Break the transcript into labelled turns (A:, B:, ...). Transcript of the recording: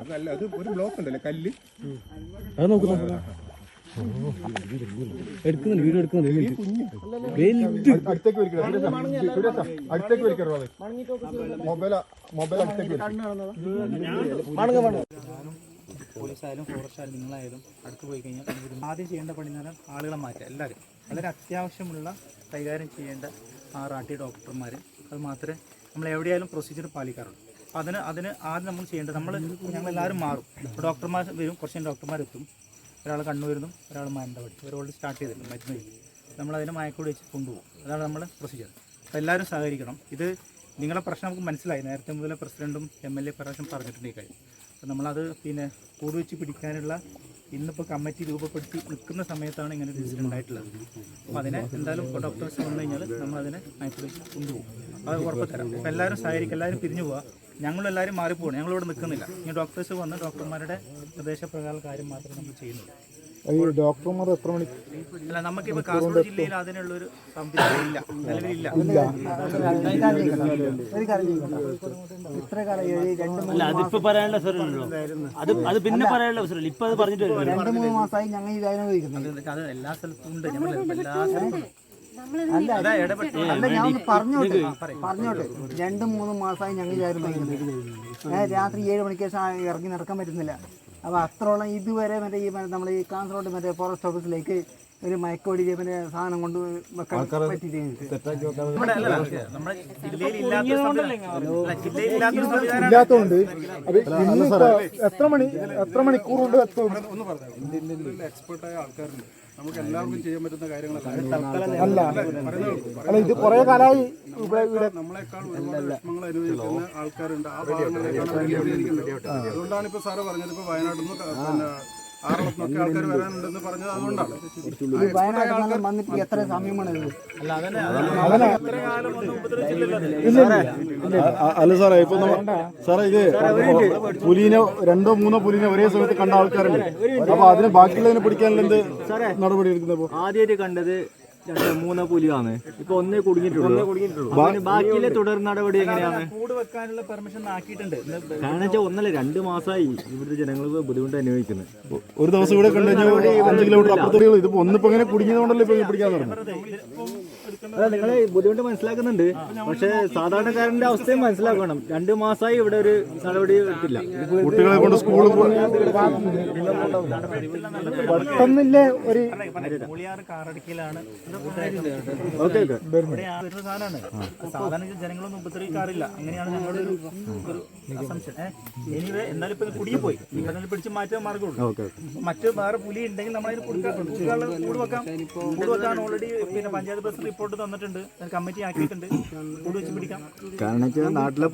A: അതല്ല അത് ഒരു ബ്ലോക്ക് ഉണ്ടല്ലേ കല്ല്?
B: അത്. എടുക്കുന്നുണ്ട് വീഡിയോ എടുക്കുന്നുണ്ട്.
A: അടുത്തേക്ക് അടുത്തേക്ക് മൊബൈൽ മൊബൈൽ അടുത്തേക്ക്
C: പോലീസായാലും ഫോറസ്റ്റ് ആയാലും നിങ്ങളായാലും അടുത്ത് പോയി കഴിഞ്ഞാൽ ആദ്യം ചെയ്യേണ്ട പണി എന്ന് പറഞ്ഞാൽ ആളുകളെ മാറ്റുക എല്ലാവരും. വളരെ അത്യാവശ്യമുള്ള കൈകാര്യം ചെയ്യേണ്ട ആറാട്ടി ഡോക്ടർമാർ അത് മാത്രമേ നമ്മൾ എവിടെയായാലും പ്രൊസീജിയർ പാലിക്കാറുണ്ട്. അപ്പോൾ അതിന് അതിന് ആദ്യം നമ്മൾ ചെയ്യേണ്ടത് നമ്മൾ ഞങ്ങളെല്ലാവരും മാറും. ഡോക്ടർമാർ വരും കുറച്ച് ഡോക്ടർമാർ എത്തും. ഒരാൾ കണ്ണൂരിന്നും ഒരാൾ മാനന്തവാടി ഓൾറെഡി സ്റ്റാർട്ട് ചെയ്തിട്ടുണ്ട് മരുന്ന് നമ്മൾ നമ്മളതിനെ മയക്കൂടി വെച്ച് കൊണ്ടുപോകും. അതാണ് നമ്മൾ പ്രൊസീജിയർ അപ്പോൾ എല്ലാവരും സഹകരിക്കണം. ഇത് നിങ്ങളുടെ പ്രശ്നം നമുക്ക് മനസ്സിലായി. നേരത്തെ മുതലേ പ്രസിഡന്റും എം എൽ എ പ്രാവശ്യം പറഞ്ഞിട്ടുണ്ട് ഈ കാര്യം. അപ്പോൾ നമ്മളത് പിന്നെ കൂടുവെച്ച് പിടിക്കാനുള്ള ഇന്നിപ്പോൾ കമ്മിറ്റി രൂപപ്പെടുത്തി നിൽക്കുന്ന സമയത്താണ് ഇങ്ങനെ ഒരു ഇൻസിഡന്റ് ഉണ്ടായിട്ടുള്ളത് അപ്പോൾ അതിനെ എന്തായാലും ഡോക്ടേഴ്സ് വന്നു കഴിഞ്ഞാൽ നമ്മളതിനെ അതിനെ വെച്ച് കൊണ്ടുപോകും. അത് ഉറപ്പ് അപ്പോൾ എല്ലാവരും സഹകരിക്കും എല്ലാവരും പിരിഞ്ഞു പോവുക ഞങ്ങളെല്ലാവരും മാറിപ്പോകണം ഞങ്ങളിവിടെ നിൽക്കുന്നില്ല. ഇനി ഡോക്ടേഴ്സ് വന്ന് ഡോക്ടർമാരുടെ നിർദ്ദേശപ്രകാരം കാര്യം മാത്രമേ നമ്മൾ ചെയ്യുന്നുള്ളൂ
A: ഈ ഡോക്ടർമാർ എത്ര മണി
C: അല്ല നമുക്കിപ്പോൾ കാസർഗോഡ് ജില്ലയിൽ അതിനുള്ളൊരു സംവിധാനം ഇല്ല. നിലവിലില്ല.
B: അല്ല
D: മൂന്ന്
B: അതിപ്പോ പറയാനുള്ള അവസരമല്ലോ അത് അത് പിന്നെ പറയാനുള്ള അവസരമില്ല ഇപ്പൊ അത് പറഞ്ഞിട്ട് വരും
D: രണ്ട് മൂന്ന് മാസമായി ഞങ്ങൾ ഈ വേദന ഉപയോഗിക്കുന്നത്
C: അത് എല്ലാ സ്ഥലത്തും ഉണ്ട്. ഞങ്ങൾ എല്ലാ സ്ഥലത്തും ഉണ്ട്.
D: അല്ല അല്ല ഞാൻ ഒന്ന് പറഞ്ഞോട്ടെ. പറഞ്ഞോട്ടെ. രണ്ടും മൂന്നും മാസമായി ഞങ്ങൾ ഇതായിരുന്നു രാത്രി ഏഴ് മണിക്ക് ശേഷം ഇറങ്ങി നടക്കാൻ പറ്റുന്നില്ല. അപ്പോൾ അത്രോളം ഇതുവരെ മറ്റേ ഈ നമ്മൾ ഈ കാസർഗോഡ് മറ്റേ ഫോറസ്റ്റ് ഓഫീസിലേക്ക് ഒരു മയക്കോടി മറ്റേ സാധനം കൊണ്ട് വെക്കാൻ
A: ഇല്ലാത്തതുകൊണ്ട്. എത്ര മണി എത്ര മണിക്കൂർ കൊണ്ട് എത്തും?
E: എക്സ്പെർട്ടായ ആൾക്കാരുണ്ട്. നമുക്ക് എല്ലാവർക്കും ചെയ്യാൻ പറ്റുന്ന കാര്യങ്ങളല്ല.
A: അല്ല അല്ല. ഇത് കുറെ കാലമായി ഇവിടെ ഇവിടെ
E: നമ്മളെക്കാൾ ഒരുപാട് വിഷമങ്ങൾ അനുഭവിക്കുന്ന ആൾക്കാരുണ്ട്. ആ ഭാഗങ്ങളിലേക്കാണ് അതുകൊണ്ടാണ് ഇപ്പൊ സാറ് പറഞ്ഞത് ഇപ്പൊ വയനാട്ടിൽ നിന്ന് പിന്നെ ആറളത്തുനിന്നൊക്കെ ആൾക്കാർ വരാനുണ്ടെന്ന് പറഞ്ഞത് അതുകൊണ്ടാണ്.
D: ഇത് വയനാട് നിന്നും വന്നിട്ട് എത്ര സമയമാണ് ഇത്?
C: അല്ല
F: സാറേ ഇപ്പൊ സാറേ ഇത് പുലിനെ രണ്ടോ മൂന്നോ പുലിനെ ഒരേ സമയത്ത് കണ്ട ആൾക്കാരുണ്ട് അപ്പൊ അതിന് ബാക്കിയുള്ളതിനെ പിടിക്കാനുള്ള എന്ത് നടപടി എടുക്കുന്നത്
B: ആദ്യമായിട്ട് കണ്ടത് രണ്ട് മൂന്നോ പുലിയാണ് ഇപ്പൊ ഒന്നേ കുടുങ്ങിയിട്ടുള്ളൂ. ബാക്കിയിലെ തുടർ നടപടി എങ്ങനെയാണ്?
C: കൂട് വെക്കാനുള്ള പെർമിഷൻ ആക്കിയിട്ടുണ്ട്
B: കാരണം വെച്ചാൽ ഒന്നല്ല രണ്ട് മാസമായി ഇവിടുത്തെ ജനങ്ങൾ ബുദ്ധിമുട്ട് അനുഭവിക്കുന്നത്
F: ഒരു ദിവസം ഇവിടെ കണ്ടു കഴിഞ്ഞാൽ അഞ്ച് കിലോമീറ്റർ അപ്പുറത്തേക്ക് ഇതിപ്പോ ഒന്നിപ്പോ ഇങ്ങനെ കുടുങ്ങിയതുകൊണ്ടല്ലേ ഇപ്പൊ പിടിക്കാൻ തുടങ്ങി
B: അല്ല നിങ്ങൾ ബുദ്ധിമുട്ട് മനസ്സിലാക്കുന്നുണ്ട്. പക്ഷെ സാധാരണക്കാരന്റെ അവസ്ഥയും മനസ്സിലാക്കണം. രണ്ട് മാസമായി ഇവിടെ ഒരു നടപടി എടുത്തില്ല.
F: കുട്ടികളെ കൊണ്ട് സ്കൂളിൽ
A: പെട്ടെന്നില്ലേ ഒരു
B: ഓക്കെ ഓക്കെ.
C: സാധാരണ ജനങ്ങളൊന്നും ഉപദ്രവിക്കാറില്ല അങ്ങനെയാണ് ഞങ്ങളുടെ ഒരു. എനിവേ എന്നാലും ഇപ്പൊ കുടിയിൽ പോയി. ഇപ്പൊ പിടിച്ച് മാറ്റാൻ മാർഗമുള്ളൂ
B: ഓക്കെ
C: മറ്റ് വേറെ പുലി ഉണ്ടെങ്കിൽ നമ്മളതിന് കൊടുക്കാൻ കൂട് വെക്കാം കൂട് വെക്കാൻ ഓൾറെഡി പിന്നെ പഞ്ചായത്ത് പ്രസിഡന്റ് റിപ്പോർട്ട് തന്നിട്ടുണ്ട്. കമ്മിറ്റി ആക്കിയിട്ടുണ്ട്. കൂട് വെച്ച് പിടിക്കാം.
B: കാരണം നാട്ടിലെ